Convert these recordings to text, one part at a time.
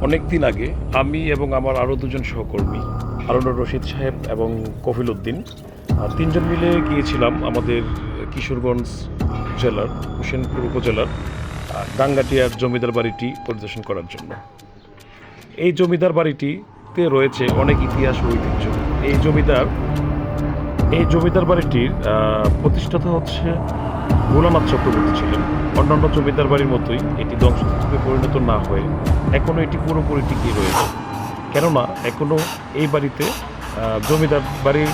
অনেক দিন আগে আমি এবং আমার আরও দুজন সহকর্মী হারুনুর রশিদ সাহেব এবং কফিল উদ্দিন তিনজন মিলে গিয়েছিলাম আমাদের কিশোরগঞ্জ জেলার হোসেনপুর উপজেলার আহ, গাঙ্গাটিয়ার জমিদার বাড়িটি পরিদর্শন করার জন্য। এই জমিদার বাড়িটিতে রয়েছে অনেক ইতিহাস ও ঐতিহ্য। এই জমিদার এই জমিদার বাড়িটির প্রতিষ্ঠাতা হচ্ছে ভোলানাথ চক্রবর্তী ছিলেন। অন্যান্য জমিদার বাড়ির মতোই এটি ধ্বংসস্তূপে পরিণত না হয়ে এখনও এটি পুরোপুরি টিকিয়ে রয়েছে। কেননা এখনও এই বাড়িতে জমিদার বাড়ির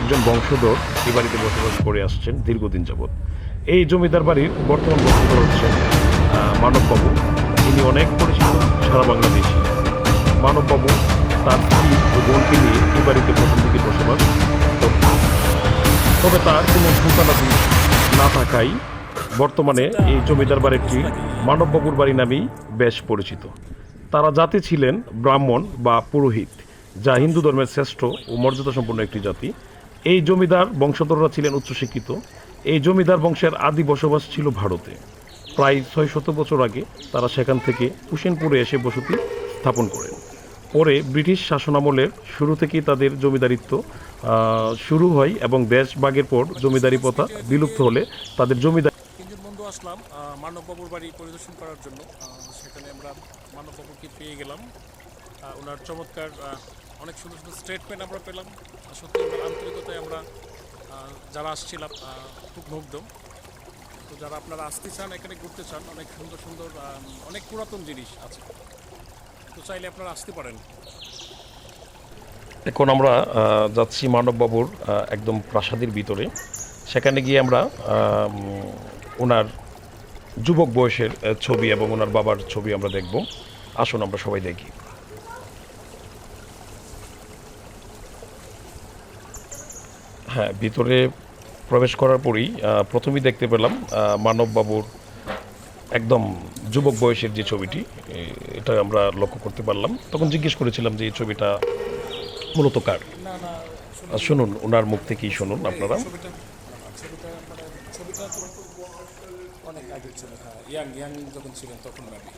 একজন বংশধর এই বাড়িতে বসবাস করে আসছেন দীর্ঘদিন যাবৎ। এই জমিদার বাড়ির বর্তমান বংশধর হচ্ছেন মানববাবু। তিনি অনেক পরিচিত সারা বাংলাদেশি। মানববাবু তার স্ত্রী ও বোনকে নিয়ে এই বাড়িতে প্রথম দিকে বসবাস করতেন। তবে তার কোনো সন্তানাদি না থাকায় বর্তমানে এই জমিদার বাড়িটি মানববাবুর বাড়ি নামেই বেশ পরিচিত। তারা জাতি ছিলেন ব্রাহ্মণ বা পুরোহিত, যা হিন্দু ধর্মের শ্রেষ্ঠ ও মর্যাদা সম্পন্ন একটি জাতি। এই জমিদার বংশধররা ছিলেন উচ্চশিক্ষিত। এই জমিদার বংশের আদি বসবাস ছিল ভারতে। প্রায় ছয় শত বছর আগে তারা সেখান থেকে হুসেনপুরে এসে বসতি স্থাপন করেন। পরে ব্রিটিশ শাসনামলের শুরু থেকেই তাদের জমিদারিত্ব শুরু হয় এবং দেশ ভাগের পর জমিদারি প্রথা বিলুপ্ত হলে তাদের জমিদার বন্ধু আসলাম মানববাবুর বাড়ি পরিদর্শন করার জন্য। সেখানে আমরা মানববাবুকে পেয়ে গেলাম। ওনার চমৎকার অনেক সুন্দর সুন্দর স্টেটমেন্ট আমরা পেলাম। সত্যি ওনার আন্তরিকতায় আমরা যারা আসছিলাম খুব মুগ্ধ। তো যারা আপনারা আসতে চান, এখানে ঘুরতে চান, অনেক সুন্দর সুন্দর অনেক পুরাতন জিনিস আছে। তো চাইলে আপনারা আসতে পারেন। এখন আমরা যাচ্ছি মানববাবুর একদম প্রাসাদের ভিতরে। সেখানে গিয়ে আমরা ওনার যুবক বয়সের ছবি এবং ওনার বাবার ছবি আমরা দেখব। আসুন, আমরা সবাই দেখি। হ্যাঁ ভিতরে প্রবেশ করার পরই প্রথমেই দেখতে পেলাম মানববাবুর একদম যুবক বয়সের যে ছবিটি এটা আমরা লক্ষ্য করতে পারলাম। তখন জিজ্ঞেস করেছিলাম যে এই ছবিটা মূলত কার? না না আর শুনুন ওনার মুখ থেকেই শুনুন আপনারা। মানে অনেক আগে ছিল হ্যাঁ ইয়াং ইয়াং যখন ছিলেন তখন মেবি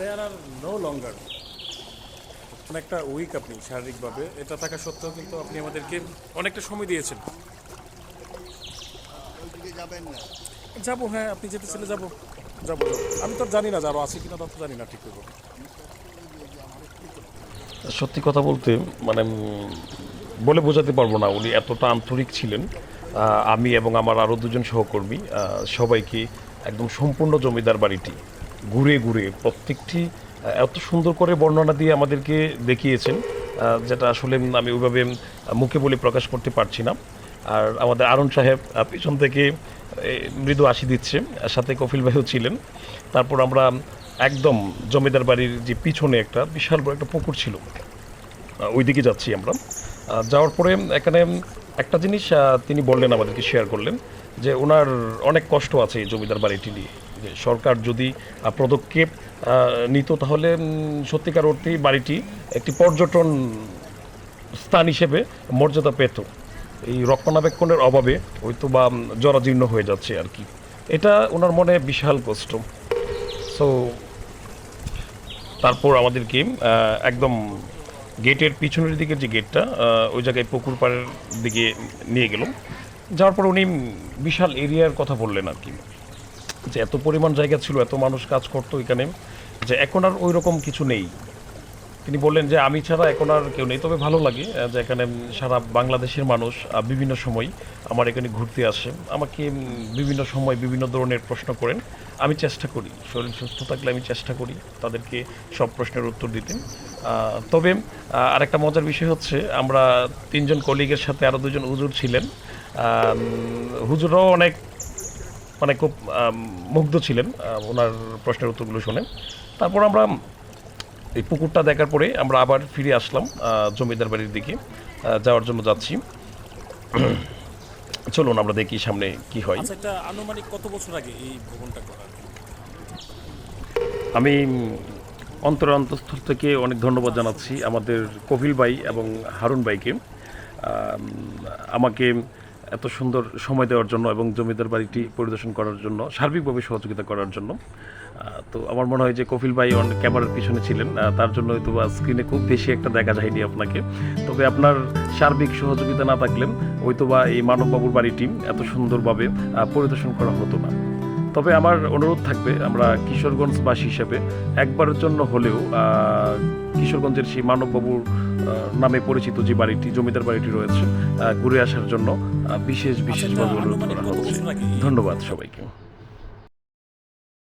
দেয়ার আর নো লঙ্গার অনেকটা উইক আপনি শারীরিকভাবে এটা থাকা সত্ত্বেও কিন্তু আপনি আমাদেরকে অনেকটা সময় দিয়েছেন। যাবেন যাব হ্যাঁ আপনি যেতে যাব। যাব যাব। আমি তো জানি না যাব আছে কিনা তা তো জানি না, ঠিক করব। সত্যি কথা বলতে মানে বলে বোঝাতে পারব না উনি এতটা আন্তরিক ছিলেন। আমি এবং আমার আরও দুজন সহকর্মী সবাইকে একদম সম্পূর্ণ জমিদার বাড়িটি ঘুরে ঘুরে প্রত্যেকটি এত সুন্দর করে বর্ণনা দিয়ে আমাদেরকে দেখিয়েছেন যেটা আসলে আমি ওইভাবে মুখে বলে প্রকাশ করতে পারছি না। আর আমাদের আরুণ সাহেব পিছন থেকে মৃদু আসি দিচ্ছে সাথে কফিল ভাইও ছিলেন। তারপর আমরা একদম জমিদার বাড়ির যে পিছনে একটা বিশাল বড় একটা পুকুর ছিল ওইদিকে যাচ্ছি আমরা। যাওয়ার পরে এখানে একটা জিনিস তিনি বললেন আমাদেরকে শেয়ার করলেন, যে ওনার অনেক কষ্ট আছে এই জমিদার বাড়িটি নিয়ে। সরকার যদি পদক্ষেপ নিত তাহলে সত্যিকার অর্থেই বাড়িটি একটি পর্যটন স্থান হিসেবে মর্যাদা পেত। এই রক্ষণাবেক্ষণের অভাবে হয়তো বা জরাজীর্ণ হয়ে যাচ্ছে আর কি। এটা ওনার মনে বিশাল কষ্ট। সো তারপর আমাদেরকে একদম গেটের পিছনের দিকের যে গেটটা ওই জায়গায় পুকুর পাড়ের দিকে নিয়ে গেল যাওয়ার পর উনি বিশাল এরিয়ার কথা বললেন আর কি। যে এত পরিমাণ জায়গা ছিল, এত মানুষ কাজ করতো এখানে, যে এখন আর ওই রকম কিছু নেই। তিনি বললেন যে, আমি ছাড়া এখন আর কেউ নেই। তবে ভালো লাগে যে এখানে সারা বাংলাদেশের মানুষ বিভিন্ন সময় আমার এখানে ঘুরতে আসে। আমাকে বিভিন্ন সময় বিভিন্ন ধরনের প্রশ্ন করেন। আমি চেষ্টা করি, শরীর সুস্থ থাকলে আমি চেষ্টা করি তাদেরকে সব প্রশ্নের উত্তর দিতে। তবে আরেকটা মজার বিষয় হচ্ছে, আমরা তিনজন কলিগের সাথে আরও দুজন হুজুর ছিলেন। হুজুররাও অনেক মানে খুব মুগ্ধ ছিলেন ওনার প্রশ্নের উত্তরগুলো শুনে তারপর আমরা এই পুকুরটা দেখার পরে আমরা আবার ফিরে আসলাম জমিদার বাড়ির দিকে যাওয়ার জন্য যাচ্ছি। চলুন আমরা দেখি সামনে কি হয়। আচ্ছা একটা আনুমানিক কত বছর আগে এই ভবনটা করা আমি অন্তর অন্তঃস্থল থেকে অনেক ধন্যবাদ জানাচ্ছি আমাদের কপিল ভাই এবং হারুন ভাইকে। আমাকে এত সুন্দর সময় দেওয়ার জন্য এবং জমিদার বাড়িটি পরিদর্শন করার জন্য, সার্বিকভাবে সহযোগিতা করার জন্য। তো আমার মনে হয় যে কপিল ভাই অনেক ক্যামেরার পিছনে ছিলেন তার জন্য হয়তো স্ক্রিনে খুব বেশি একটা দেখা যায়নি আপনাকে। তবে আপনার সার্বিক সহযোগিতা না থাকলে হয়তো বা এই মানববাবুর বাড়িটি এত সুন্দরভাবে পরিদর্শন করা হতো না। তবে আমার অনুরোধ থাকবে আমরা কিশোরগঞ্জবাসী হিসেবে, একবারের জন্য হলেও কিশোরগঞ্জের সেই মানববাবুর নামে পরিচিত যে বাড়িটি জমিদার বাড়িটি রয়েছে ঘুরে আসার জন্য বিশেষ বিশেষ বিশেষভাবে অনুরোধ করা হচ্ছে। ধন্যবাদ সবাইকে।